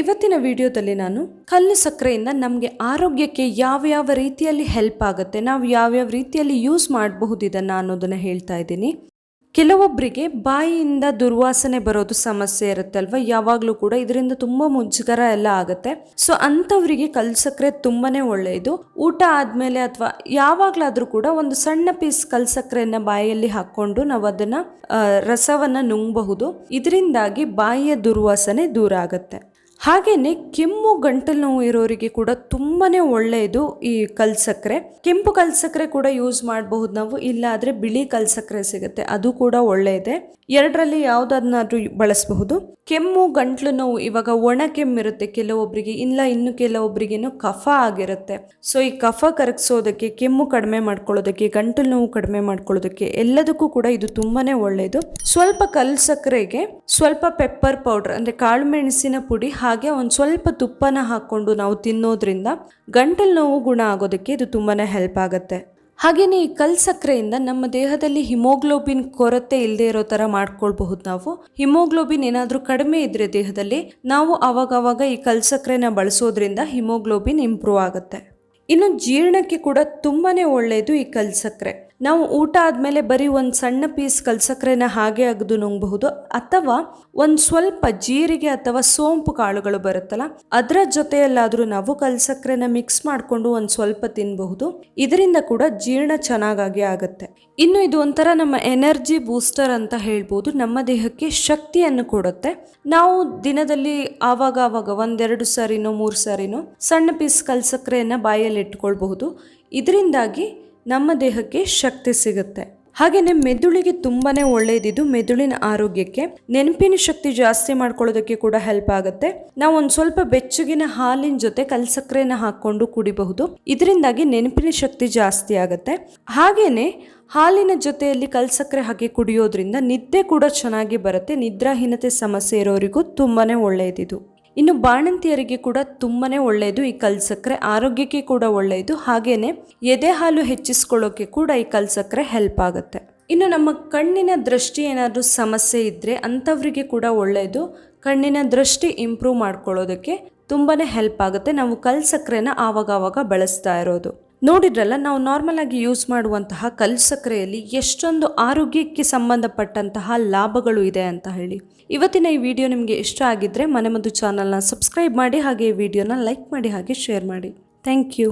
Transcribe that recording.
ಇವತ್ತಿನ ವಿಡಿಯೋದಲ್ಲಿ ನಾನು ಕಲ್ಲು ಸಕ್ಕರೆಯಿಂದ ನಮಗೆ ಆರೋಗ್ಯಕ್ಕೆ ಯಾವ ಯಾವ ರೀತಿಯಲ್ಲಿ ಹೆಲ್ಪ್ ಆಗುತ್ತೆ, ನಾವು ಯಾವ್ಯಾವ ರೀತಿಯಲ್ಲಿ ಯೂಸ್ ಮಾಡಬಹುದು ಇದನ್ನು ಅನ್ನೋದನ್ನ ಹೇಳ್ತಾ ಇದ್ದೀನಿ. ಕೆಲವೊಬ್ಬರಿಗೆ ಬಾಯಿಯಿಂದ ದುರ್ವಾಸನೆ ಬರೋದು ಸಮಸ್ಯೆ ಇರುತ್ತೆ ಅಲ್ವಾ ಯಾವಾಗಲೂ ಕೂಡ ಇದರಿಂದ ತುಂಬ ಮುಜುಗರ ಎಲ್ಲ ಆಗುತ್ತೆ. ಸೊ ಅಂಥವರಿಗೆ ಕಲ್ಲು ಸಕ್ಕರೆ ತುಂಬಾನೇ ಒಳ್ಳೆಯದು. ಊಟ ಆದಮೇಲೆ ಅಥವಾ ಯಾವಾಗಲಾದರೂ ಕೂಡ ಒಂದು ಸಣ್ಣ ಪೀಸ್ ಕಲ್ಲು ಸಕ್ಕರೆಯನ್ನು ಬಾಯಲ್ಲಿ ಹಾಕ್ಕೊಂಡು ನಾವು ಅದನ್ನು ರಸವನ್ನು ನುಂಗಬಹುದು. ಇದರಿಂದಾಗಿ ಬಾಯಿಯ ದುರ್ವಾಸನೆ ದೂರ ಆಗುತ್ತೆ. ಹಾಗೇನೆ ಕೆಮ್ಮು ಗಂಟಲು ನೋವು ಇರೋರಿಗೆ ಕೂಡ ತುಂಬಾ ಒಳ್ಳೆಯದು ಈ ಕಲ್ಸಕ್ರೆ. ಕೆಂಪು ಕಲ್ಸಕ್ಕರೆ ಕೂಡ ಯೂಸ್ ಮಾಡಬಹುದು ನಾವು ಇಲ್ಲ ಆದ್ರೆ ಬಿಳಿ ಕಲ್ಸಕ್ರೆ ಸಿಗುತ್ತೆ, ಅದು ಕೂಡ ಒಳ್ಳೆಯದೆ. ಎರಡರಲ್ಲಿ ಯಾವುದನ್ನಾದ್ರೂ ಬಳಸಬಹುದು. ಕೆಮ್ಮು, ಗಂಟ್ಲು ನೋವು ಇವಾಗ ಒಣ ಕೆಮ್ಮಿರುತ್ತೆ. ಕೆಲವೊಬ್ಬರಿಗೆ ಇಲ್ಲ, ಇನ್ನು ಕೆಲವೊಬ್ಬರಿಗೇನು ಕಫ ಆಗಿರುತ್ತೆ. ಸೊ ಈ ಕಫ ಕರಗಿಸೋದಕ್ಕೆ, ಕೆಮ್ಮು ಕಡಿಮೆ ಮಾಡ್ಕೊಳ್ಳೋದಕ್ಕೆ ಗಂಟಲು ನೋವು ಕಡಿಮೆ ಮಾಡ್ಕೊಳ್ಳೋದಕ್ಕೆ ಎಲ್ಲದಕ್ಕೂ ಕೂಡ ಇದು ತುಂಬಾನೇ ಒಳ್ಳೆಯದು ಸ್ವಲ್ಪ ಕಲ್ ಸಕ್ಕರೆಗೆ ಸ್ವಲ್ಪ ಪೆಪ್ಪರ್ ಪೌಡರ್, ಅಂದ್ರೆ ಕಾಳು ಮೆಣಸಿನ ಪುಡಿ, ಹಾಗೆ ಒಂದು ಸ್ವಲ್ಪ ತುಪ್ಪನ ಹಾಕೊಂಡು ನಾವು ತಿನ್ನೋದ್ರಿಂದ ಗಂಟಲು ನೋವು ಗುಣ ಆಗೋದಕ್ಕೆ ಇದು ತುಂಬಾನೇ ಹೆಲ್ಪ್ ಆಗುತ್ತೆ. ಹಾಗೆಯೇ ಈ ಕಲ್ ಸಕ್ಕರೆಯಿಂದ ನಮ್ಮ ದೇಹದಲ್ಲಿ ಹಿಮೋಗ್ಲೋಬಿನ್ ಕೊರತೆ ಇಲ್ಲದೆ ಇರೋ ಥರ ಮಾಡ್ಕೊಳ್ಬಹುದು ನಾವು. ಹಿಮೋಗ್ಲೋಬಿನ್ ಏನಾದರೂ ಕಡಿಮೆ ಇದ್ರೆ ದೇಹದಲ್ಲಿ ನಾವು ಅವಾಗವಾಗ ಈ ಕಲ್ ಸಕ್ಕರೆನ ಬಳಸೋದ್ರಿಂದ ಹಿಮೋಗ್ಲೋಬಿನ್ ಇಂಪ್ರೂವ್ ಆಗುತ್ತೆ. ಇನ್ನು ಜೀರ್ಣಕ್ಕೆ ಕೂಡ ತುಂಬಾ ಒಳ್ಳೆಯದು ಈ ಕಲ್ಸಕ್ಕರೆ ನಾವು ಊಟ ಆದಮೇಲೆ ಬರೀ ಒಂದು ಸಣ್ಣ ಪೀಸ್ ಕಲ್ಸಕ್ಕರೆನ ಹಾಗೆ ಅಗದು ನುಂಗಬಹುದು. ಅಥವಾ ಒಂದು ಸ್ವಲ್ಪ ಜೀರಿಗೆ ಅಥವಾ ಸೋಂಪು ಕಾಳುಗಳು ಬರುತ್ತಲ್ಲ, ಅದರ ಜೊತೆಯಲ್ಲಾದರೂ ನಾವು ಕಲ್ಸಕ್ಕರೆನ ಮಿಕ್ಸ್ ಮಾಡಿಕೊಂಡು ಒಂದು ಸ್ವಲ್ಪ ತಿನ್ನಬಹುದು ಇದರಿಂದ ಕೂಡ ಜೀರ್ಣ ಚೆನ್ನಾಗಾಗಿ ಆಗುತ್ತೆ. ಇನ್ನು ಇದು ಒಂಥರ ನಮ್ಮ ಎನರ್ಜಿ ಬೂಸ್ಟರ್ ಅಂತ ಹೇಳ್ಬೋದು. ನಮ್ಮ ದೇಹಕ್ಕೆ ಶಕ್ತಿಯನ್ನು ಕೊಡುತ್ತೆ. ನಾವು ದಿನದಲ್ಲಿ ಆವಾಗ ಆವಾಗ ಒಂದೆರಡು ಸಾರಿನೋ ಮೂರು ಸಾರಿನೋ ಸಣ್ಣ ಪೀಸ್ ಕಲ್ಸಕ್ಕರೆಯನ್ನು ಬಾಯಲ್ಲಿ ಇಟ್ಕೊಳ್ಬಹುದು ಇದರಿಂದಾಗಿ ನಮ್ಮ ದೇಹಕ್ಕೆ ಶಕ್ತಿ ಸಿಗುತ್ತೆ. ಹಾಗೆಯೇ ಮೆದುಳಿಗೆ ತುಂಬಾನೇ ಒಳ್ಳೆಯದಿದ್ದು ಮೆದುಳಿನ ಆರೋಗ್ಯಕ್ಕೆ ನೆನಪಿನ ಶಕ್ತಿ ಜಾಸ್ತಿ ಮಾಡ್ಕೊಳ್ಳೋದಕ್ಕೆ ಕೂಡ ಹೆಲ್ಪ್ ಆಗುತ್ತೆ. ನಾವು ಒಂದು ಸ್ವಲ್ಪ ಬೆಚ್ಚಗಿನ ಹಾಲಿನ ಜೊತೆ ಕಲ್ ಸಕ್ಕರೆನ ಹಾಕೊಂಡು ಕುಡಿಬಹುದು. ಇದರಿಂದಾಗಿ ನೆನಪಿನ ಶಕ್ತಿ ಜಾಸ್ತಿ ಆಗುತ್ತೆ. ಹಾಗೇನೆ ಹಾಲಿನ ಜೊತೆಯಲ್ಲಿ ಕಲ್ಸಕ್ಕರೆ ಹಾಕಿ ಕುಡಿಯೋದ್ರಿಂದ ನಿದ್ದೆ ಕೂಡ ಚೆನ್ನಾಗಿ ಬರುತ್ತೆ. ನಿದ್ರಾಹೀನತೆ ಸಮಸ್ಯೆ ಇರೋರಿಗೂ ತುಂಬಾನೇ ಒಳ್ಳೆಯದಿದು. ಇನ್ನು ಬಾಣಂತಿಯರಿಗೆ ಕೂಡ ತುಂಬಾ ಒಳ್ಳೆಯದು ಈ ಕಲ್ ಸಕ್ಕರೆ ಆರೋಗ್ಯಕ್ಕೆ ಕೂಡ ಒಳ್ಳೆಯದು ಹಾಗೆಯೇ ಎದೆ ಹಾಲು ಹೆಚ್ಚಿಸ್ಕೊಳ್ಳೋಕೆ ಕೂಡ ಈ ಕಲ್ ಸಕ್ಕರೆ ಹೆಲ್ಪ್ ಆಗುತ್ತೆ. ಇನ್ನು ನಮ್ಮ ಕಣ್ಣಿನ ದೃಷ್ಟಿ ಏನಾದರೂ ಸಮಸ್ಯೆ ಇದ್ದರೆ ಅಂಥವರಿಗೆ ಕೂಡ ಒಳ್ಳೆಯದು ಕಣ್ಣಿನ ದೃಷ್ಟಿ ಇಂಪ್ರೂವ್ ಮಾಡ್ಕೊಳ್ಳೋದಕ್ಕೆ ತುಂಬಾ ಹೆಲ್ಪ್ ಆಗುತ್ತೆ. ನಾವು ಕಲ್ ಸಕ್ಕರೆನ ಆವಾಗ ಆವಾಗ ಬಳಸ್ತಾ ಇರೋದು. ನೋಡಿದ್ರಲ್ಲ, ನಾವು ನಾರ್ಮಲ್ ಆಗಿ ಯೂಸ್ ಮಾಡುವಂತಹ ಕಲ್ ಸಕ್ಕರೆಯಲ್ಲಿ ಎಷ್ಟೊಂದು ಆರೋಗ್ಯಕ್ಕೆ ಸಂಬಂಧಪಟ್ಟಂತಹ ಲಾಭಗಳು ಇದೆ ಅಂತ ಹೇಳಿ. ಇವತ್ತಿನ ಈ ವಿಡಿಯೋ ನಿಮಗೆ ಇಷ್ಟ ಆಗಿದ್ರೆ ಮನೆ ಮದ್ದು ಚಾನಲ್ನ ಸಬ್ಸ್ಕ್ರೈಬ್ ಮಾಡಿ, ಹಾಗೆ ಈ ವಿಡಿಯೋನ ಲೈಕ್ ಮಾಡಿ, ಹಾಗೆ ಶೇರ್ ಮಾಡಿ. Thank you